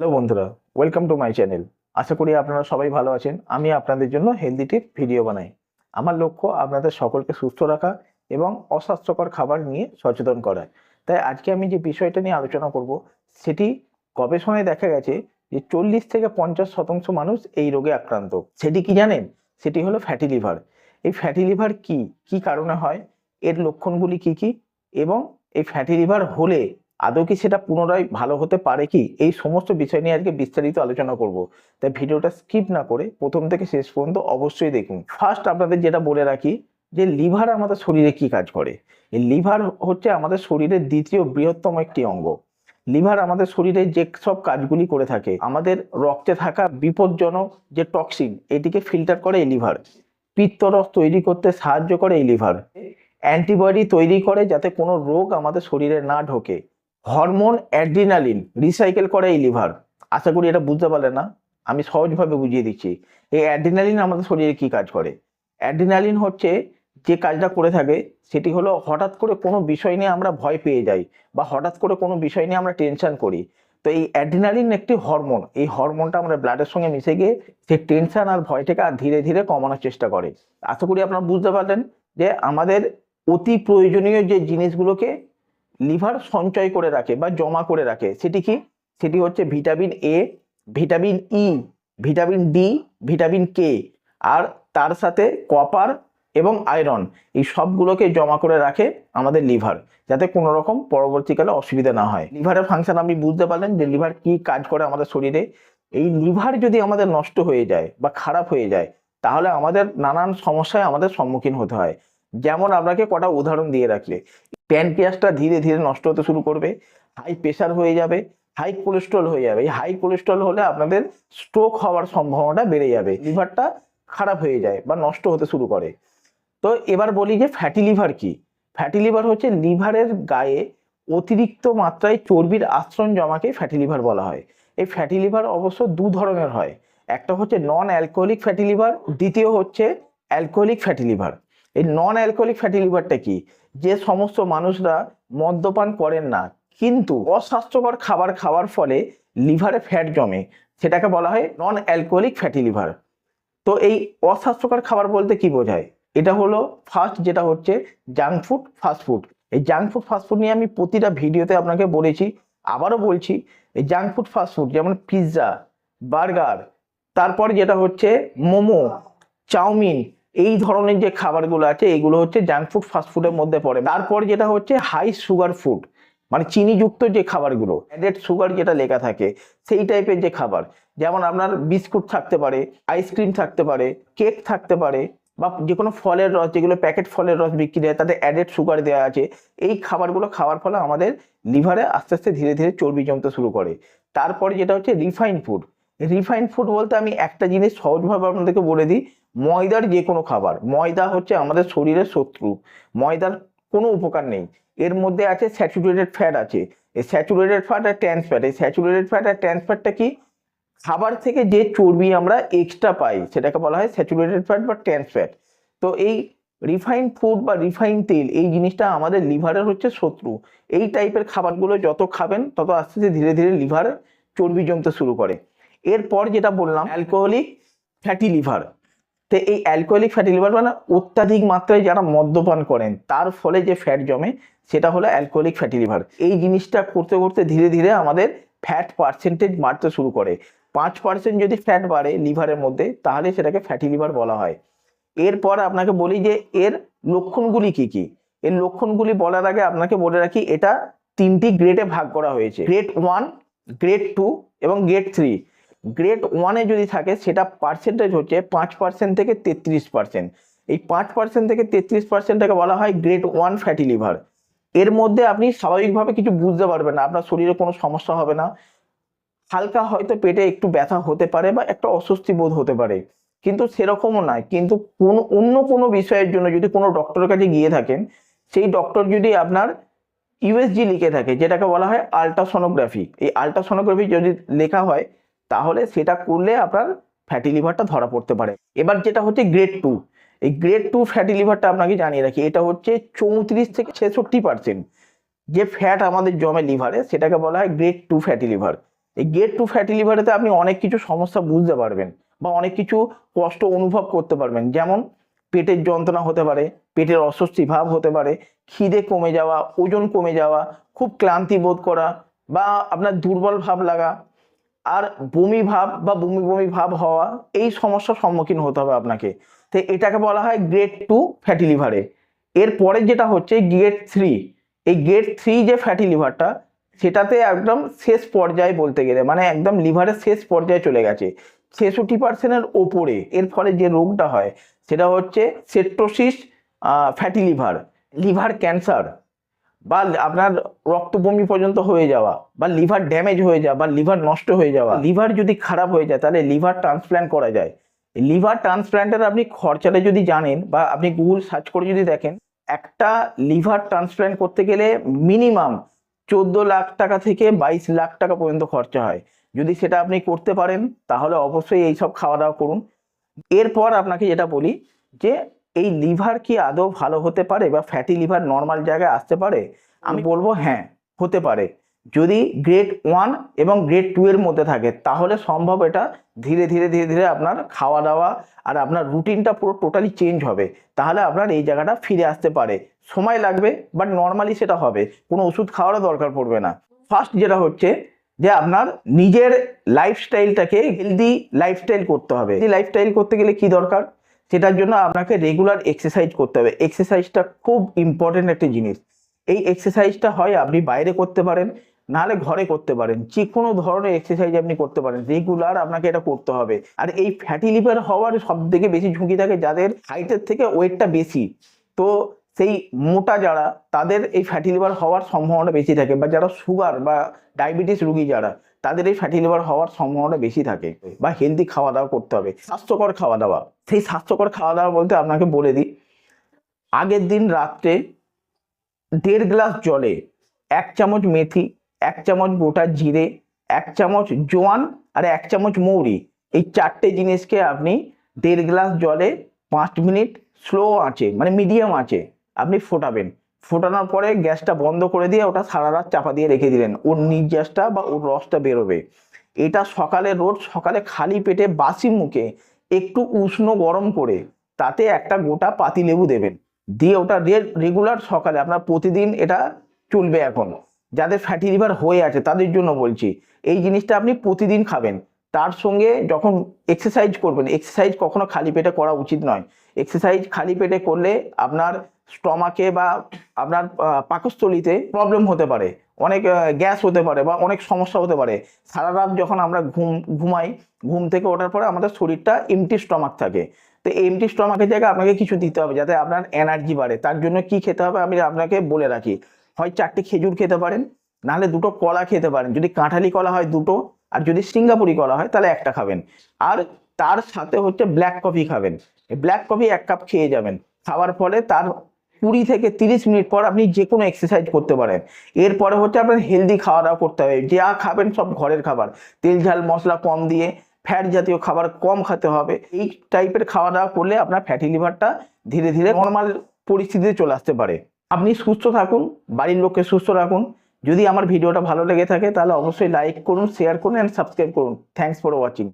Hello বন্ধুরা welcome to my channel আশা করি আপনারা সবাই ভালো আছেন। আমি আপনাদের জন্য হেলদি টিপ ভিডিও বানাই। আমার লক্ষ্য আপনাদের সকলকে সুস্থ রাখা এবং অস্বাস্থ্যকর খাবার নিয়ে সচেতন করা। তাই আজকে আমি যে বিষয়টা নিয়ে আলোচনা করব, সেটি গবেষণায় দেখা গেছে যে চল্লিশ থেকে পঞ্চাশ শতাংশ মানুষ এই রোগে আক্রান্ত। সেটি কি জানেন? সেটি হলো ফ্যাটি লিভার এই ফ্যাটি লিভার কি? কি কারণে হয়? এর লক্ষণগুলি কি কি? এবং এই ফ্যাটি লিভার হলে আদৌ কি সেটা পুনরায় ভালো হতে পারে কি? এই সমস্ত বিষয় নিয়ে আজকে বিস্তারিত আলোচনা করব। তাই ভিডিওটা স্কিপ না করে প্রথম থেকে শেষ পর্যন্ত অবশ্যই দেখুন। ফার্স্ট আপনাদের যেটা বলে রাখি যে লিভার আমাদের শরীরে কি কাজ করে? এই লিভার হচ্ছে আমাদের শরীরের দ্বিতীয় বৃহত্তম একটি অঙ্গ। লিভার আমাদের শরীরে যে সব কাজগুলি করে থাকে, আমাদের রক্তে থাকা বিপজ্জনক যে টক্সিন এটিকে ফিল্টার করে এই লিভার। পিত্তরস তৈরি করতে সাহায্য করে এই লিভার। অ্যান্টিবডি তৈরি করে যাতে কোনো রোগ আমাদের শরীরে না ঢোকে। হরমোন অ্যাড্রিনালিন রিসাইকেল করে এই লিভার। আশা করি এটা বুঝতে পারলে না। আমি সহজভাবে বুঝিয়ে দিচ্ছি। এই অ্যাড্রিনালিন আমাদের শরীরে কি কাজ করে? অ্যাড্রিনালিন হচ্ছে যে কাজটা করে থাকে, সেটি হলো হঠাৎ করে কোনো বিষয় নিয়ে আমরা ভয় পেয়ে যাই বা হঠাৎ করে কোনো বিষয় নিয়ে আমরা টেনশন করি। তো এই অ্যাড্রিনালিন একটি হরমোন। এই হরমোনটা আমরা ব্লাডের সঙ্গে মিশে গিয়ে সেই টেনশন আর ভয়টাকে আর ধীরে ধীরে কমানোর চেষ্টা করে। আশা করি আপনারা বুঝতে পারলেন যে আমাদের অতি প্রয়োজনীয় যে জিনিসগুলোকে লিভার সঞ্চয় করে রাখে বা জমা করে রাখে, সেটি কি? সেটি হচ্ছে vitamin A vitamin E vitamin D vitamin K আর তার সাথে কপার এবং আয়রন এই সবগুলোকে জমা করে রাখে আমাদের লিভার, যাতে কোনো রকম পরবর্তীকালে অসুবিধা না হয়। লিভারের ফাংশন আপনি বুঝতে পারলেন যে লিভার কি কাজ করে আমাদের শরীরে। এই লিভার যদি আমাদের নষ্ট হয়ে যায় বা খারাপ হয়ে যায়, তাহলে আমাদের নানান সমস্যায় আমাদের সম্মুখীন হতে হয়। যেমন আপনাকে কটা উদাহরণ দিয়ে রাখলে। প্যানক্রিয়াসটা ধীরে ধীরে নষ্ট হতে শুরু করবে হাই প্রেশার হয়ে যাবে হাই কোলেস্ট্রল হয়ে যাবে। এই হাই কোলেস্ট্রল হলে আপনাদের স্ট্রোক হওয়ার সম্ভাবনাটা বেড়ে যাবে, লিভারটা খারাপ হয়ে যায় বা নষ্ট হতে শুরু করে। তো এবার বলি যে ফ্যাটি লিভার কি? ফ্যাটি লিভার হচ্ছে লিভারের গায়ে অতিরিক্ত মাত্রায় চর্বির আশ্রণ জমাকে ফ্যাটি লিভার বলা হয়। এই ফ্যাটি লিভার অবশ্য দু ধরনের হয়। একটা হচ্ছে নন অ্যালকোহলিক ফ্যাটি লিভার দ্বিতীয় হচ্ছে অ্যালকোহলিক ফ্যাটি লিভার এই নন অ্যালকোহলিক ফ্যাটি লিভারটা কি? যে সমস্ত মানুষরা মদ্যপান করেন না, কিন্তু অস্বাস্থ্যকর খাবার খাওয়ার ফলে লিভারে ফ্যাট জমে, সেটাকে বলা হয় নন অ্যালকোহলিক ফ্যাটি লিভার তো এই অস্বাস্থ্যকর খাবার বলতে কি বোঝায়? এটা হলো ফার্স্ট যেটা হচ্ছে জাঙ্ক ফুড ফাস্ট ফুড এই জাঙ্ক ফুড ফাস্ট ফুড নিয়ে আমি প্রতিটা ভিডিওতে আপনাকে বলেছি, আবারও বলছি, এই জাঙ্ক ফুড ফাস্ট ফুড যেমন পিৎজা বার্গার তারপর যেটা হচ্ছে মোমো, চাউমিন এই ধরনের যে খাবারগুলো আছে এইগুলো হচ্ছে জাঙ্ক ফুড ফাস্ট ফুডের মধ্যে পড়ে। তারপর যেটা হচ্ছে হাই সুগার ফুড মানে চিনিযুক্ত যে খাবারগুলো অ্যাডেড সুগার যেটা লেখা থাকে, সেই টাইপের যে খাবার। যেমন আপনার বিস্কুট থাকতে পারে আইসক্রিম থাকতে পারে কেক থাকতে পারে, বা যে কোনো ফলের রস, যেগুলো প্যাকেট ফলের রস বিক্রি হয় তাতে অ্যাডেড সুগার দেওয়া আছে, এই খাবারগুলো খাওয়ার ফলে আমাদের লিভারে আস্তে আস্তে ধীরে ধীরে চর্বি জমতে শুরু করে। তারপরে যেটা হচ্ছে রিফাইন ফুড রিফাইন ফুড বলতে আমি একটা জিনিস সহজভাবে আপনাদেরকে বলে দিই, ময়দার যে কোনো খাবার, ময়দা হচ্ছে আমাদের শরীরের শত্রু, ময়দার কোনো উপকার নেই। এর মধ্যে আছে স্যাচুরেটেড ফ্যাট আছে। এই স্যাচুরেটেড ফ্যাট আর ট্যান্স ফ্যাট এই স্যাচুরেটেড ফ্যাট আর ট্যান্স ফ্যাটটা কি? খাবার থেকে যে চর্বি আমরা এক্সট্রা পাই, সেটাকে বলা হয় স্যাচুরেটেড ফ্যাট বা ট্যান্স ফ্যাট তো এই রিফাইন ফুড বা রিফাইন তেল, এই জিনিসটা আমাদের লিভারের হচ্ছে শত্রু। এই টাইপের খাবারগুলো যত খাবেন, তত আস্তে আস্তে ধীরে ধীরে লিভার চর্বি জমতে শুরু করে। এরপর যেটা বললাম অ্যালকোহলিক ফ্যাটি লিভার তো এই অ্যালকোহলিক ফ্যাটি লিভার মানে অত্যাধিক মাত্রায় যারা মদ্যপান করেন, তার ফলে যে ফ্যাট জমে, সেটা হলো অ্যালকোহলিক ফ্যাটি লিভার এই জিনিসটা করতে করতে ধীরে ধীরে আমাদের ফ্যাট পার্সেন্টেজ বাড়তে শুরু করে। পাঁচ পার্সেন্ট যদি ফ্যাট বাড়ে লিভারের মধ্যে, তাহলে সেটাকে ফ্যাটি লিভার বলা হয়। এরপর আপনাকে বলি যে, এর লক্ষণগুলি কি কি? এর লক্ষণগুলি বলার আগে আপনাকে বলে রাখি, এটা তিনটি গ্রেডে ভাগ করা হয়েছে। গ্রেড ওয়ান গ্রেড টু এবং গ্রেড থ্রি গ্রেড ওয়ানে যদি থাকে, সেটা পার্সেন্টেজ হচ্ছে পাঁচ পার্সেন্ট থেকে তেত্রিশ পার্সেন্ট এই পাঁচ পার্সেন্ট থেকে তেত্রিশ পার্সেন্টটাকে বলা হয় গ্রেড ওয়ান ফ্যাটি লিভার এর মধ্যে আপনি স্বাভাবিকভাবে কিছু বুঝতে পারবেন না, আপনার শরীরে কোনো সমস্যা হবে না। হালকা হয়তো পেটে একটু ব্যথা হতে পারে বা একটা অস্বস্তি বোধ হতে পারে, কিন্তু সেরকমও নয়। কিন্তু কোন, অন্য কোনো বিষয়ের জন্য যদি কোনো ডক্টরের কাছে গিয়ে থাকেন, সেই ডক্টর যদি আপনার ইউএসজি লিখে থাকে, যেটাকে বলা হয় আলট্রাসোনোগ্রাফি এই আলট্রাসোনোগ্রাফি যদি লেখা হয় তাহলে সেটা করলে আপনার ফ্যাটি লিভারটা ধরা পড়তে পারে। এবার যেটা হচ্ছে গ্রেড টু এই গ্রেড টু ফ্যাটি লিভারটা আপনাকে জানিয়ে রাখি, এটা হচ্ছে চৌত্রিশ থেকে ছেষট্টি পার্সেন্ট যে ফ্যাট আমাদের জমে লিভারে সেটাকে বলা হয় গ্রেড টু ফ্যাটি লিভার এই গেট টু ফ্যাটি লিভারেতে আপনি অনেক কিছু সমস্যা বুঝতে পারবেন বা অনেক কিছু কষ্ট অনুভব করতে পারবেন। যেমন পেটের যন্ত্রণা হতে পারে, পেটের অস্বস্তি ভাব হতে পারে, খিদে কমে যাওয়া, ওজন কমে যাওয়া, খুব ক্লান্তি বোধ করা বা আপনার দুর্বল ভাব লাগা আর বমি ভাব বা বমি বমি ভাব হওয়া এই সমস্যার সম্মুখীন হতে হবে আপনাকে। তো এটাকে বলা হয় গ্রেড টু ফ্যাটি লিভারে এরপরে যেটা হচ্ছে গ্রেড থ্রি এই গ্রেড থ্রি যে ফ্যাটি লিভারটা সেটাতে একদম শেষ পর্যায়ে বলতে গেলে মানে একদম লিভারের শেষ পর্যায়ে চলে গেছে। ছেষট্টি পার্সেন্টের ওপরে এর ফলে যে রোগটা হয়, সেটা হচ্ছে cirrhosis fatty liver liver cancer বা আপনার রক্ত বমি পর্যন্ত হয়ে যাওয়া বা লিভার ড্যামেজ হয়ে যাওয়া বা লিভার নষ্ট হয়ে যাওয়া, লিভার যদি খারাপ হয়ে যায় তাহলে লিভার ট্রান্সপ্ল্যান্ট করা যায়। লিভার ট্রান্সপ্ল্যান্টের আপনি খরচাটা যদি জানেন বা আপনি গুগল সার্চ করে যদি দেখেন, একটা লিভার ট্রান্সপ্ল্যান্ট করতে গেলে মিনিমাম চোদ্দ লাখ টাকা থেকে বাইশ লাখ টাকা পর্যন্ত খরচা হয়। যদি সেটা আপনি করতে পারেন, তাহলে অবশ্যই এইসব খাওয়া দাওয়া করুন। এরপর আপনাকে যেটা বলি যে এই লিভার কি আদৌ ভালো হতে পারে বা ফ্যাটি লিভার নর্মাল জায়গায় আসতে পারে? আমি বলব হ্যাঁ হতে পারে। যদি গ্রেড ওয়ান এবং গ্রেড টু এর মধ্যে থাকে, তাহলে সম্ভব এটা ধীরে ধীরে ধীরে ধীরে আপনার খাওয়া দাওয়া আর আপনার রুটিনটা পুরো টোটালি চেঞ্জ হবে। তাহলে আপনার এই জায়গাটা ফিরে আসতে পারে। সময় লাগবে বাট নর্মালি সেটা হবে। কোনো ওষুধ খাওয়ারও দরকার পড়বে না। ফার্স্ট যেটা হচ্ছে যে আপনার নিজের লাইফস্টাইলটাকে হেলদি লাইফস্টাইল করতে হবে। এই লাইফস্টাইল করতে গেলে কি দরকার? সেটার জন্য আপনাকে রেগুলার এক্সারসাইজ করতে হবে। এক্সারসাইজটা খুব ইম্পর্টেন্ট একটা জিনিস। এই এক্সারসাইজটা হয় আপনি বাইরে করতে পারেন, নাহলে ঘরে করতে পারেন। যে কোনো ধরনের এক্সারসাইজ আপনি করতে পারেন। রেগুলার আপনাকে এটা করতে হবে। আর এই ফ্যাটি লিভার হওয়ার সব থেকে বেশি ঝুঁকি থাকে যাদের হাইটের থেকে ওয়েটটা বেশি। তো সেই মোটা যারা, তাদের এই ফ্যাটি লিভার হওয়ার সম্ভাবনা বেশি থাকে। বা যারা সুগার বা ডায়াবেটিস রুগী যারা তাদের এই ফ্যাটি লিভার হওয়ার সম্ভাবনা বেশি থাকে বা হেলদি খাওয়া দাওয়া করতে হবে। স্বাস্থ্যকর খাওয়া দাওয়া সেই স্বাস্থ্যকর খাওয়া দাওয়া বলতে আপনাকে বলে দিই আগের দিন রাত্রে দেড় গ্লাস জলে এক চামচ মেথি এক চামচ গোটা জিরে এক চামচ জোয়ান আর এক চামচ মৌরি এই চারটে জিনিসকে আপনি দেড় গ্লাস জলে পাঁচ মিনিট স্লো আঁচে মানে মিডিয়াম আঁচে আপনি ফোটাবেন। ফোটানোর পরে গ্যাসটা বন্ধ করে দিয়ে ওটা সারা রাত চাপা দিয়ে রেখে দিলেন। ওর নির্যাসটা বা ওর রসটা বেরোবে। এটা সকালে রোজ সকালে খালি পেটে বাসি মুখে একটু উষ্ণ গরম করে তাতে একটা গোটা পাতিলেবু দেবেন। দিয়ে ওটা রেগুলার সকালে আপনার প্রতিদিন এটা চলবে এখন। যাদের ফ্যাটি লিভার হয়ে আছে তাদের জন্য বলছি, এই জিনিসটা আপনি প্রতিদিন খাবেন। তার সঙ্গে যখন এক্সারসাইজ করবেন এক্সারসাইজ কখনো খালি পেটে করা উচিত নয়। এক্সারসাইজ খালি পেটে করলে আপনার স্টমাকে বা আপনার পাকস্থলিতে প্রবলেম হতে পারে। অনেক গ্যাস হতে পারে বা অনেক সমস্যা হতে পারে। সারা রাত যখন আমরা ঘুম, ঘুমাই, ঘুম থেকে ওঠার পরে আমাদের শরীরটা এমটি স্টমাক থাকে। তো এমটি স্টমাকের জায়গায় আপনাকে কিছু দিতে হবে যাতে আপনার এনার্জি বাড়ে। তার জন্য কি খেতে হবে আমি আপনাকে বলে রাখি। হয় চারটি খেজুর খেতে পারেন, নাহলে দুটো কলা খেতে পারেন। যদি কাঁঠালি কলা হয় দুটো, আর যদি সিঙ্গাপুরি কলা হয় তাহলে একটা খাবেন। আর তার সাথে হচ্ছে ব্ল্যাক কফি খাবেন। ব্ল্যাক কফি এক কাপ খেয়ে যাবেন। খাওয়ার ফলে তার কুড়ি থেকে তিরিশ মিনিট পর আপনি যে কোনো এক্সারসাইজ করতে পারেন। এরপরে হচ্ছে আপনার হেলদি খাওয়া দাওয়া করতে হবে। যা খাবেন সব ঘরের খাবার। তেল, ঝাল, মশলা কম দিয়ে ফ্যাট জাতীয় খাবার কম খেতে হবে। এই টাইপের খাওয়া দাওয়া করলে আপনার ফ্যাটি লিভারটা ধীরে ধীরে নর্মাল পরিস্থিতিতে চলে আসতে পারে। আপনি সুস্থ থাকুন, বাড়ির লোককে সুস্থ রাখুন। যদি আমার ভিডিওটা ভালো লেগে থাকে তাহলে অবশ্যই লাইক করুন শেয়ার করুন অ্যান্ড সাবস্ক্রাইব করুন। Thanks for watching